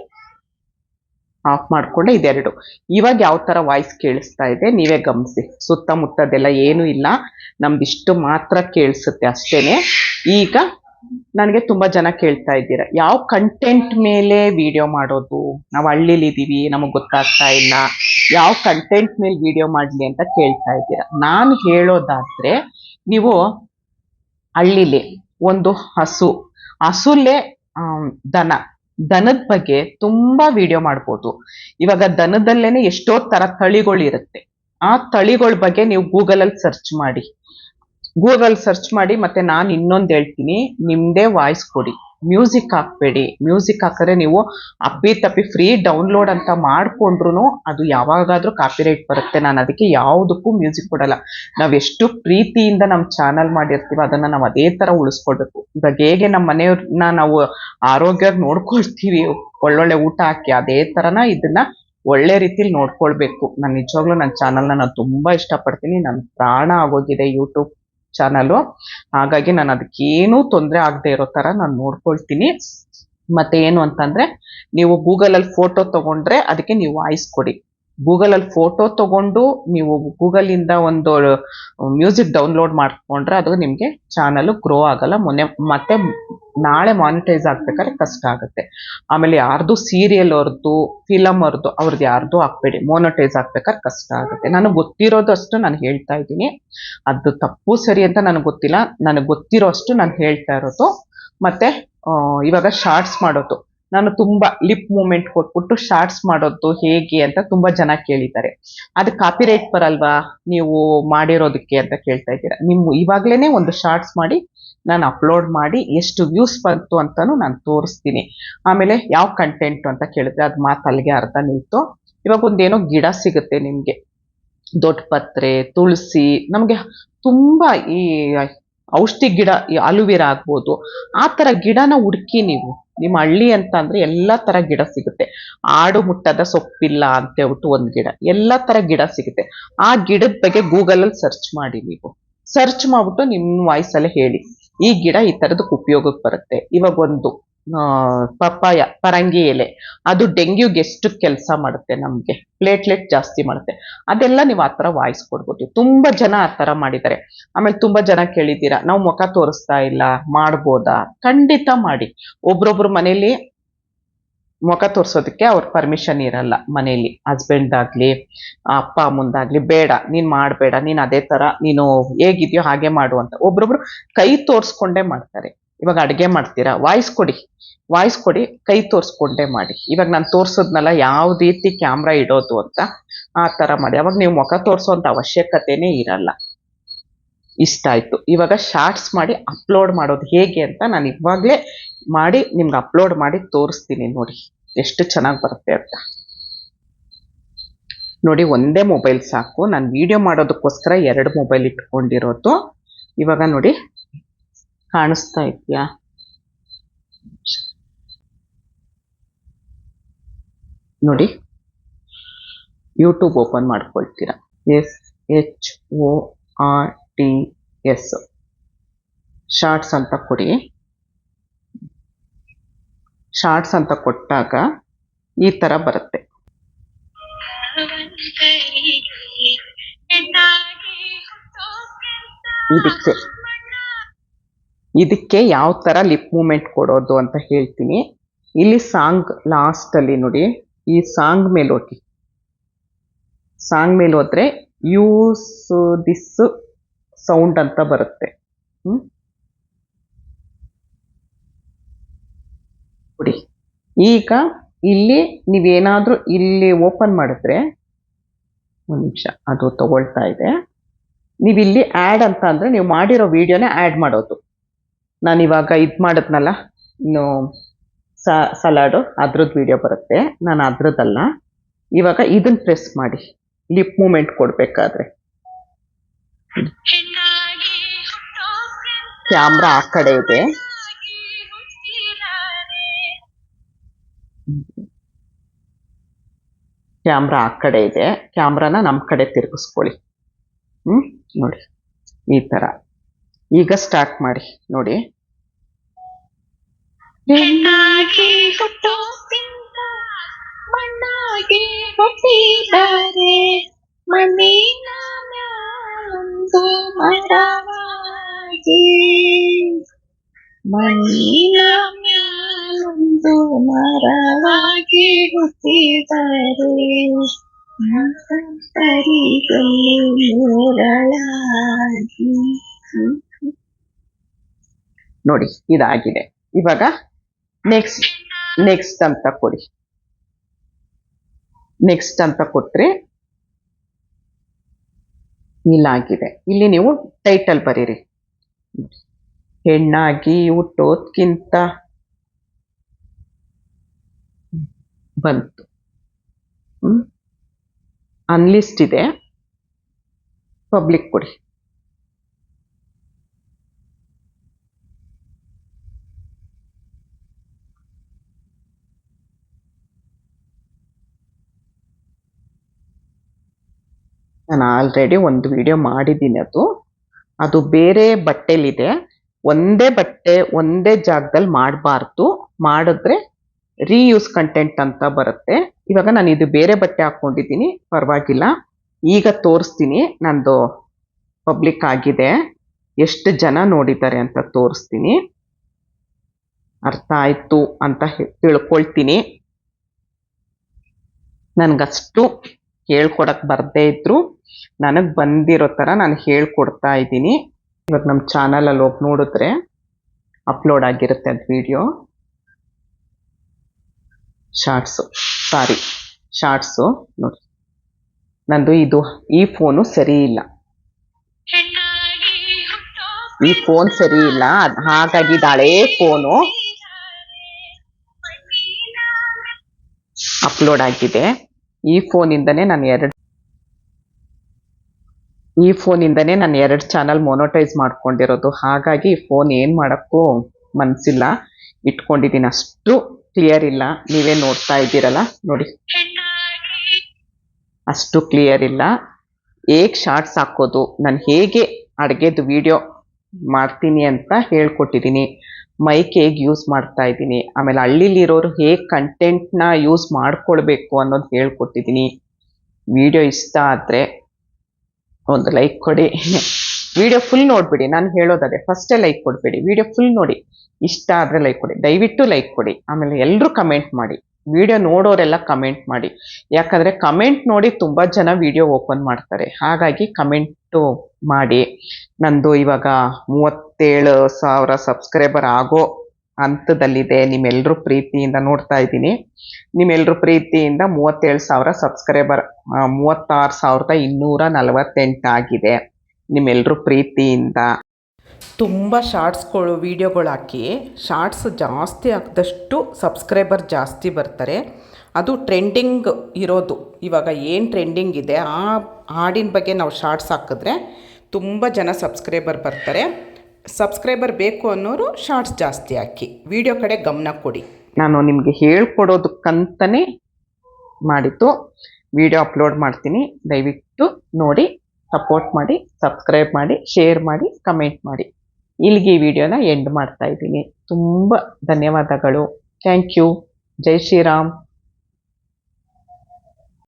ಆಫ್ ಮಾಡ್ಕೊಂಡೆ ಇದೆರಡು. ಇವಾಗ ಯಾವ ತರ ವಾಯ್ಸ್ ಕೇಳಿಸ್ತಾ ಇದೆ, ನೀವೇ ಗಮನಿಸಿ. ಸುತ್ತಮುತ್ತದೆಲ್ಲ ಏನು ಇಲ್ಲ, ನಮ್ದಿಷ್ಟು ಮಾತ್ರ ಕೇಳಿಸುತ್ತೆ ಅಷ್ಟೇನೆ. ಈಗ ನನಗೆ ತುಂಬಾ ಜನ ಕೇಳ್ತಾ ಇದ್ದೀರಾ. ಯಾವ ಕಂಟೆಂಟ್ ಮೇಲೆ ವಿಡಿಯೋ ಮಾಡೋದು? ನಾವು ಹಳ್ಳಿಲಿ ಇದ್ದೀವಿ ನಮಗೆ ಗೊತ್ತಾಗ್ತಾ ಇಲ್ಲ. ಯಾವ ಕಂಟೆಂಟ್ ಮೇಲೆ ವಿಡಿಯೋ ಮಾಡ್ಲಿ ಅಂತ ಕೇಳ್ತಾ ಇದ್ದೀರಾ. ನಾನು ಹೇಳೋದಾದ್ರೆ, ನೀವು ಹಳ್ಳಿಲಿ ಒಂದು ಹಸು. ಹಸುಲೇ ದನ. ದನದ ಬಗ್ಗೆ ತುಂಬಾ ವಿಡಿಯೋ ಮಾಡ್ಬೋದು. ಇವಾಗ ದನದಲ್ಲೇನೆ ಎಷ್ಟೋ ತರ ತಳಿಗಳು ಇರುತ್ತೆ ಆ ತಳಿಗಳ ಬಗ್ಗೆ ನೀವು ಗೂಗಲ್ ಅಲ್ಲಿ ಸರ್ಚ್ ಮಾಡಿ. ಗೂಗಲ್ ಸರ್ಚ್ ಮಾಡಿ ಮತ್ತೆ ನಾನು ಇನ್ನೊಂದು ಹೇಳ್ತೀನಿ. ನಿಮ್ಮದೇ ವಾಯ್ಸ್ ಕೊಡಿ. ಮ್ಯೂಸಿಕ್ ಹಾಕ್ಬೇಡಿ. ಮ್ಯೂಸಿಕ್ ಹಾಕಿದ್ರೆ ನೀವು ಅಪ್ಪಿ ತಪ್ಪಿ ಫ್ರೀ ಡೌನ್ಲೋಡ್ ಅಂತ ಮಾಡ್ಕೊಂಡ್ರು ಅದು ಯಾವಾಗಾದ್ರೂ ಕಾಪಿರೈಟ್ ಬರುತ್ತೆ. ನಾನು ಅದಕ್ಕೆ ಯಾವುದಕ್ಕೂ ಮ್ಯೂಸಿಕ್ ಕೊಡಲ್ಲ. ನಾವ್ ಎಷ್ಟು ಪ್ರೀತಿಯಿಂದ ನಮ್ಮ ಚಾನಲ್ ಮಾಡಿರ್ತೀವಿ ಅದನ್ನ ನಾವು ಅದೇ ತರ ಉಳಿಸ್ಕೊಳ್ಬೇಕು. ಇವಾಗ ಹೇಗೆ ನಮ್ಮ ಮನೆಯವ್ರನ್ನ ನಾವು ಆರೋಗ್ಯ ನೋಡ್ಕೊಳ್ತೀವಿ, ಒಳ್ಳೊಳ್ಳೆ ಊಟ ಹಾಕಿ ಅದೇ ತರನ ಇದನ್ನ ಒಳ್ಳೆ ರೀತಿಲಿ ನೋಡ್ಕೊಳ್ಬೇಕು. ನಾನು ನಿಜವಾಗ್ಲೂ ನನ್ನ ಚಾನಲ್ನ ನಾನು ತುಂಬಾ ಇಷ್ಟಪಡ್ತೀನಿ. ನನ್ನ ಪ್ರಾಣ ಆಗೋಗಿದೆ ಯೂಟ್ಯೂಬ್ ಚಾನಲು ಹಾಗಾಗಿ ನಾನು ಅದಕ್ಕೇನೂ ತೊಂದರೆ ಆಗದೆ ಇರೋ ತರ ನಾನು ನೋಡ್ಕೊಳ್ತೀನಿ. ಮತ್ತೆ ಏನು ಅಂತಂದ್ರೆ, ನೀವು ಗೂಗಲ್ ಅಲ್ಲಿ ಫೋಟೋ ತಗೊಂಡ್ರೆ ಅದಕ್ಕೆ ನೀವು ವಾಯ್ಸ್ ಕೊಡಿ. ಗೂಗಲ್ ಅಲ್ಲಿ ಫೋಟೋ ತಗೊಂಡು ನೀವು ಗೂಗಲ್ ಇಂದ ಒಂದು ಮ್ಯೂಸಿಕ್ ಡೌನ್ಲೋಡ್ ಮಾಡ್ಕೊಂಡ್ರೆ ಅದು ನಿಮಗೆ ಚಾನಲ್ ಗ್ರೋ ಆಗಲ್ಲ. ಮೊನ್ನೆ, ಮತ್ತೆ ನಾಳೆ ಮಾನಿಟೈಸ್ ಆಗ್ಬೇಕಾದ್ರೆ ಕಷ್ಟ ಆಗುತ್ತೆ. ಆಮೇಲೆ ಯಾರ್ದು ಸೀರಿಯಲ್ ಅವ್ರದ್ದು ಫಿಲಮ್ ಅವ್ರದ್ದು ಅವ್ರದ್ದು ಯಾರ್ದು ಹಾಕ್ಬೇಡಿ ಮೋನಟೈಸ್ ಆಗ್ಬೇಕಾದ್ರೆ ಕಷ್ಟ ಆಗುತ್ತೆ. ನನಗೆ ಗೊತ್ತಿರೋದು ಅಷ್ಟು ನಾನು ಹೇಳ್ತಾ ಇದ್ದೀನಿ. ಅದು ತಪ್ಪು, ಸರಿ ಅಂತ ನನಗೆ ಗೊತ್ತಿಲ್ಲ. ನನಗೆ ಗೊತ್ತಿರೋ ಅಷ್ಟು ನಾನು ಹೇಳ್ತಾ ಇರೋದು. ಮತ್ತೆ ಇವಾಗ ಶಾರ್ಟ್ಸ್ ಮಾಡೋದು. ನಾನು ತುಂಬಾ ಲಿಪ್ ಮೂಮೆಂಟ್ ಕೊಟ್ಬಿಟ್ಟು ಶಾರ್ಟ್ಸ್ ಮಾಡೋದು ಹೇಗೆ ಅಂತ ತುಂಬಾ ಜನ ಕೇಳಿದ್ದಾರೆ. ಅದು ಕಾಪಿರೈಟ್ ಬರಲ್ವಾ ನೀವು ಮಾಡಿರೋದಕ್ಕೆ ಅಂತ ಕೇಳ್ತಾ ಇದ್ದೀರಾ. ನಿಮ್ಮ ಇವಾಗ್ಲೇನೆ ಒಂದು ಶಾರ್ಟ್ಸ್ ಮಾಡಿ, ನಾನು ಅಪ್ಲೋಡ್ ಮಾಡಿ, ಎಷ್ಟು ವ್ಯೂಸ್ ಬಂತು ಅಂತಾನು ನಾನು ತೋರಿಸ್ತೀನಿ. ಆಮೇಲೆ ಯಾವ ಕಂಟೆಂಟ್ ಅಂತ ಕೇಳಿದ್ರೆ ಅದು ಮಾತು ಅಲ್ಲಿಗೆ ಅರ್ಧ ನಿಲ್ತು. ಇವಾಗ ಒಂದೇನೋ ಗಿಡ ಸಿಗುತ್ತೆ ನಿಮ್ಗೆ. ದೊಡ್ಡ ಪತ್ರೆ, ತುಳಸಿ, ನಮ್ಗೆ ತುಂಬಾ ಈ ಔಷಧಿ ಗಿಡ, ಈ ಅಲುವಿರಾ ಆಗ್ಬೋದು, ಆ ಥರ ಗಿಡನ ಹುಡುಕಿ ನೀವು, ನಿಮ್ಮ ಹಳ್ಳಿ ಅಂತ ಅಂದ್ರೆ ಎಲ್ಲಾ ತರ ಗಿಡ ಸಿಗುತ್ತೆ. ಆಡು ಮುಟ್ಟದ ಸೊಪ್ಪಿಲ್ಲ ಅಂತ ಹೇಳ್ಬಿಟ್ಟು ಒಂದು ಗಿಡ, ಎಲ್ಲಾ ಥರ ಗಿಡ ಸಿಗುತ್ತೆ. ಆ ಗಿಡದ ಬಗ್ಗೆ ಗೂಗಲ್ ಅಲ್ಲಿ ಸರ್ಚ್ ಮಾಡಿ ನೀವು. ಸರ್ಚ್ ಮಾಡ್ಬಿಟ್ಟು ನಿಮ್ಮ ವಾಯ್ಸಲ್ಲೇ ಹೇಳಿ. ಈ ಗಿಡ ಈ ಥರದಕ್ಕೆ ಉಪಯೋಗಕ್ಕೆ ಬರುತ್ತೆ. ಇವಾಗ ಒಂದು ಪಪ್ಪಾಯ, ಪರಂಗಿ ಎಲೆ. ಅದು ಡೆಂಗ್ಯೂಗೆ ಎಷ್ಟು ಕೆಲಸ ಮಾಡುತ್ತೆ ನಮಗೆ. ಪ್ಲೇಟ್ಲೆಟ್ ಜಾಸ್ತಿ ಮಾಡುತ್ತೆ. ಅದೆಲ್ಲ ನೀವು ಆ ತರ ವಾಯ್ಸ್ ಕೊಡ್ಬೋದು ತುಂಬಾ ಜನ ಆ ತರ ಮಾಡಿದ್ದಾರೆ. ಆಮೇಲೆ ತುಂಬಾ ಜನ ಕೇಳಿದ್ದೀರಾ, ನಾವು ಮುಖ ತೋರಿಸ್ತಾ ಇಲ್ಲ, ಮಾಡ್ಬೋದಾ? ಖಂಡಿತ ಮಾಡಿ. ಒಬ್ರೊಬ್ರು ಮನೇಲಿ ಮುಖ ತೋರಿಸೋದಕ್ಕೆ ಅವ್ರ ಪರ್ಮಿಷನ್ ಇರಲ್ಲ ಮನೇಲಿ. ಹಸ್ಬೆಂಡ್ ಆಗಲಿ, ಅಪ್ಪ, ಅಮ್ಮಂದಾಗ್ಲಿ, ಬೇಡ, ನೀನು ಮಾಡಬೇಡ, ನೀನು ಅದೇ ತರ ನೀನು ಹೇಗಿದ್ಯೋ ಹಾಗೆ ಮಾಡು ಅಂತ. ಒಬ್ರೊಬ್ರು ಕೈ ತೋರ್ಸ್ಕೊಂಡೇ ಮಾಡ್ತಾರೆ. ಇವಾಗ ಅಡುಗೆ ಮಾಡ್ತೀರಾ? ವಾಯ್ಸ್ ಕೊಡಿ. ವಾಯ್ಸ್ ಕೊಡಿ, ಕೈ ತೋರಿಸ್ಕೊಂಡೇ ಮಾಡಿ. ಇವಾಗ ನಾನು ತೋರ್ಸದ್ನಲ್ಲ, ಯಾವ ರೀತಿ ಕ್ಯಾಮ್ರಾ ಇಡೋದು ಅಂತ ಆ ತರ ಮಾಡಿ. ಅವಾಗ ನೀವು ಮುಖ ತೋರ್ಸೋಂತ ಅವಶ್ಯಕತೆನೇ ಇರಲ್ಲ. ಇಷ್ಟ ಆಯ್ತು. ಇವಾಗ ಶಾರ್ಟ್ಸ್ ಮಾಡಿ ಅಪ್ಲೋಡ್ ಮಾಡೋದು ಹೇಗೆ ಅಂತ ನಾನು ಇವಾಗಲೇ ಮಾಡಿ ನಿಮ್ಗೆ ಅಪ್ಲೋಡ್ ಮಾಡಿ ತೋರಿಸ್ತೀನಿ ನೋಡಿ. ಎಷ್ಟು ಚೆನ್ನಾಗಿ ಬರುತ್ತೆ ಅಂತ. ನೋಡಿ, ಒಂದೇ ಮೊಬೈಲ್ ಸಾಕು. ನಾನು ವಿಡಿಯೋ ಮಾಡೋದಕ್ಕೋಸ್ಕರ ಎರಡು ಮೊಬೈಲ್ ಇಟ್ಕೊಂಡಿರೋದು. ಇವಾಗ ನೋಡಿ ಕಾಣಿಸ್ತಾ ಇದೆಯಾ? ನೋಡಿ. YouTube open ಮಾಡ್ಕೊಳ್ತೀರಾ. S H O R T S shorts ಅಂತ ಕೊಡಿ. ಶಾರ್ಟ್ಸ್ ಅಂತ ಕೊಟ್ಟಾಗ ಈ ಥರ ಬರುತ್ತೆ. ಇದಕ್ಕೆ ಇದಕ್ಕೆ ಯಾವ ಥರ ಲಿಪ್ ಮೂಮೆಂಟ್ ಕೊಡೋದು ಅಂತ ಹೇಳ್ತೀನಿ. ಇಲ್ಲಿ ಸಾಂಗ್ ಲಾಸ್ಟಲ್ಲಿ ನೋಡಿ, ಈ ಸಾಂಗ್ ಮೇಲೆ ಹೋಗಿ. ಸಾಂಗ್ ಮೇಲೆ ಹೋದ್ರೆ ಯೂಸ್ ದಿಸ್ ಸೌಂಡ್ ಅಂತ ಬರುತ್ತೆ. ನೋಡಿ. ಈಗ ಇಲ್ಲಿ ನೀವೇನಾದರೂ ಇಲ್ಲಿ ಓಪನ್ ಮಾಡಿದ್ರೆ, ಒಂದು ನಿಮಿಷ, ಅದು ತಗೊಳ್ತಾ ಇದೆ. ನೀವಿಲ್ಲಿ ಆ್ಯಡ್ ಅಂತ ಅಂದರೆ ನೀವು ಮಾಡಿರೋ ವಿಡಿಯೋನೇ ಆ್ಯಡ್ ಮಾಡೋದು. ನಾನು ಇವಾಗ ಇದು ಮಾಡಿದ್ನಲ್ಲ ಇನ್ನು ಸಲಾಡು ಅದ್ರದ್ದು ವಿಡಿಯೋ ಬರುತ್ತೆ. ನಾನು ಅದ್ರದ್ದಲ್ಲ. ಇವಾಗ ಇದನ್ನ ಪ್ರೆಸ್ ಮಾಡಿ. ಲಿಪ್ ಮೂಮೆಂಟ್ ಕೊಡಬೇಕಾದ್ರೆ. ಕ್ಯಾಮ್ರಾ ಆ ಕಡೆ ಇದೆ. ಕ್ಯಾಮ್ರಾ ಆ ಕಡೆ ಇದೆ. ಕ್ಯಾಮ್ರಾನ ನಮ್ಮ ಕಡೆ ತಿರುಗಿಸ್ಕೊಳ್ಳಿ. ಹ್ಮ್? ನೋಡಿ. ಈ ತರ. ಈಗ ಸ್ಟಾರ್ಟ್ ಮಾಡಿ ನೋಡಿ. ಹೆಣ್ಣಾಗಿ ಹುಟ್ಟೋಕ್ಕಿಂತ ಮಣ್ಣಾಗಿ ಹುಟ್ಟಿದರೆ ಇದಾಗಿದೆ. ಇವಾಗ ನೆಕ್ಸ್ಟ್ ನೆಕ್ಸ್ಟ್ ಅಂತ ಕೊಡಿ. ನೆಕ್ಸ್ಟ್ ಅಂತ ಕೊಟ್ರೆ ಇಲ್ಲಾಗಿದೆ ಇಲ್ಲಿ ನೀವು ಟೈಟಲ್ ಬರೀರಿ. ಹೆಣ್ಣಾಗಿ ಹುಟ್ಟೋದ್ಕಿಂತ ಬಂತು. ಅನ್ಲಿಸ್ಟ್ ಇದೆ. ಪಬ್ಲಿಕ್ ಕೊಡಿ. ನಾನು ಆಲ್ರೆಡಿ ಒಂದು ವಿಡಿಯೋ ಮಾಡಿದ್ದೀನಿ ಅದು. ಅದು ಬೇರೆ ಬಟ್ಟೆಲಿದೆ. ಒಂದೇ ಬಟ್ಟೆ ಒಂದೇ ಜಾಗದಲ್ಲಿ ಮಾಡಬಾರ್ದು. ಮಾಡಿದ್ರೆ ರೀಯೂಸ್ ಕಂಟೆಂಟ್ ಅಂತ ಬರುತ್ತೆ. ಇವಾಗ ನಾನು ಇದು ಬೇರೆ ಬಟ್ಟೆ ಹಾಕೊಂಡಿದ್ದೀನಿ ಪರವಾಗಿಲ್ಲ. ಈಗ ತೋರಿಸ್ತೀನಿ. ನಂದು ಪಬ್ಲಿಕ್ ಆಗಿದೆ. ಎಷ್ಟು ಜನ ನೋಡಿದ್ದಾರೆ ಅಂತ ತೋರಿಸ್ತೀನಿ. ಅರ್ಥ ಆಯಿತು ಅಂತ ತಿಳ್ಕೊಳ್ತೀನಿ. ನನಗಷ್ಟು ಹೇಳ್ಕೊಡಕ್ಕೆ ಬರದೇ ಇದ್ರು. ನನಗ್ ಬಂದಿರೋ ತರ ನಾನು ಹೇಳ್ಕೊಡ್ತಾ ಇದ್ದೀನಿ. ಇವಾಗ ನಮ್ಮ ಚಾನಲಲ್ಲಿ ಹೋಗಿ ನೋಡಿದ್ರೆ ಅಪ್ಲೋಡ್ ಆಗಿರುತ್ತೆ ಅದು ವಿಡಿಯೋ ಶಾರ್ಟ್ಸು ಸಾರಿ ಶಾರ್ಟ್ಸು ನೋಡಿ. ನಂದು ಇದು, ಈ ಫೋನು ಸರಿ ಇಲ್ಲ. ಈ ಫೋನ್ ಸರಿ ಇಲ್ಲ. ಹಾಗಾಗಿ ದಾಳೆ ಫೋನು ಅಪ್ಲೋಡ್ ಆಗಿದೆ. ಈ ಫೋನಿಂದನೇ ನಾನು ಎರಡು ಈ ಫೋನಿಂದನೇ ನಾನು ಎರಡು ಚಾನಲ್ ಮೊನೋಟೈಸ್ ಮಾಡ್ಕೊಂಡಿರೋದು. ಹಾಗಾಗಿ ಫೋನ್ ಏನು ಮಾಡೋಕ್ಕೂ ಮನಸ್ಸಿಲ್ಲ ಇಟ್ಕೊಂಡಿದ್ದೀನಿ ಅಷ್ಟು ಕ್ಲಿಯರ್ ಇಲ್ಲ. ನೀವೇ ನೋಡ್ತಾ ಇದ್ದೀರಲ್ಲ? ನೋಡಿ. ಅಷ್ಟು ಕ್ಲಿಯರ್ ಇಲ್ಲ. ಹೇಗೆ ಶಾರ್ಟ್ಸ್ ಹಾಕೋದು? ನಾನು ಹೇಗೆ ಅಡುಗೆದು ವಿಡಿಯೋ ಮಾಡ್ತೀನಿ ಅಂತ ಹೇಳ್ಕೊಟ್ಟಿದ್ದೀನಿ ಮೈಕ್ ಹೇಗೆ ಯೂಸ್ ಮಾಡ್ತಾ ಇದ್ದೀನಿ. ಆಮೇಲೆ ಹಳ್ಳಿಲಿರೋರು ಹೇಗೆ ಕಂಟೆಂಟ್ನ ಯೂಸ್ ಮಾಡ್ಕೊಳ್ಬೇಕು ಅನ್ನೋದು ಹೇಳ್ಕೊಟ್ಟಿದ್ದೀನಿ ವಿಡಿಯೋ ಇಷ್ಟ ಆದರೆ ಒಂದು ಲೈಕ್ ಕೊಡಿ. ವಿಡಿಯೋ ಫುಲ್ ನೋಡ್ಬಿಡಿ. ನಾನು ಹೇಳೋದದೇ ಫಸ್ಟೇ ಲೈಕ್ ಕೊಡ್ಬೇಡಿ. ವಿಡಿಯೋ ಫುಲ್ ನೋಡಿ. ಇಷ್ಟ ಆದರೆ ಲೈಕ್ ಕೊಡಿ. ದಯವಿಟ್ಟು ಲೈಕ್ ಕೊಡಿ. ಆಮೇಲೆ ಎಲ್ಲರೂ ಕಮೆಂಟ್ ಮಾಡಿ. ವಿಡಿಯೋ ನೋಡೋರೆಲ್ಲ ಕಮೆಂಟ್ ಮಾಡಿ. ಯಾಕಂದರೆ ಕಮೆಂಟ್ ನೋಡಿ ತುಂಬ ಜನ ವಿಡಿಯೋ ಓಪನ್ ಮಾಡ್ತಾರೆ. ಹಾಗಾಗಿ ಕಮೆಂಟು ಮಾಡಿ. ನಂದು ಇವಾಗ ಮೂವತ್ತೇಳು ಸಾವಿರ ಸಬ್ಸ್ಕ್ರೈಬರ್ ಆಗೋ ಹಂತದಲ್ಲಿದೆ. ನಿಮ್ಮೆಲ್ಲರೂ ಪ್ರೀತಿಯಿಂದ ನೋಡ್ತಾ ಇದ್ದೀನಿ. ನಿಮ್ಮೆಲ್ಲರೂ ಪ್ರೀತಿಯಿಂದ ಮೂವತ್ತೇಳು ಸಾವಿರ ಸಬ್ಸ್ಕ್ರೈಬರ್ ಮೂವತ್ತಾರು ಸಾವಿರದ ಇನ್ನೂರ ನಲವತ್ತೆಂಟಾಗಿದೆ ನಿಮ್ಮೆಲ್ಲರೂ ಪ್ರೀತಿಯಿಂದ. ತುಂಬ ಶಾರ್ಟ್ಸ್ಗಳು, ವೀಡಿಯೋಗಳು ಹಾಕಿ. ಶಾರ್ಟ್ಸ್ ಜಾಸ್ತಿ ಹಾಕಿದಷ್ಟು ಸಬ್ಸ್ಕ್ರೈಬರ್ ಜಾಸ್ತಿ ಬರ್ತಾರೆ. ಅದು ಟ್ರೆಂಡಿಂಗ್ ಇರೋದು. ಇವಾಗ ಏನು ಟ್ರೆಂಡಿಂಗ್ ಇದೆ, ಆ ಹಾಡಿನ ಬಗ್ಗೆ ನಾವು ಶಾರ್ಟ್ಸ್ ಹಾಕಿದ್ರೆ ತುಂಬ ಜನ ಸಬ್ಸ್ಕ್ರೈಬರ್ ಬರ್ತಾರೆ. ಸಬ್ಸ್ಕ್ರೈಬರ್ ಬೇಕು ಅನ್ನೋರು ಶಾರ್ಟ್ಸ್ ಜಾಸ್ತಿ ಹಾಕಿ. ವಿಡಿಯೋ ಕಡೆ ಗಮನ ಕೊಡಿ. ನಾನು ನಿಮಗೆ ಹೇಳ್ಕೊಡೋದಕ್ಕಂತಲೇ ಮಾಡಿದ್ದು. ವಿಡಿಯೋ ಅಪ್ಲೋಡ್ ಮಾಡ್ತೀನಿ. ದಯವಿಟ್ಟು ನೋಡಿ, ಸಪೋರ್ಟ್ ಮಾಡಿ, ಸಬ್ಸ್ಕ್ರೈಬ್ ಮಾಡಿ, ಶೇರ್ ಮಾಡಿ, ಕಮೆಂಟ್ ಮಾಡಿ. ಇಲ್ಲಿಗೆ ಈ ವಿಡಿಯೋನ ಎಂಡ್ ಮಾಡ್ತಾ ಇದ್ದೀನಿ. ತುಂಬ ಧನ್ಯವಾದಗಳು. Thank you. ಜೈ ಶ್ರೀರಾಮ್.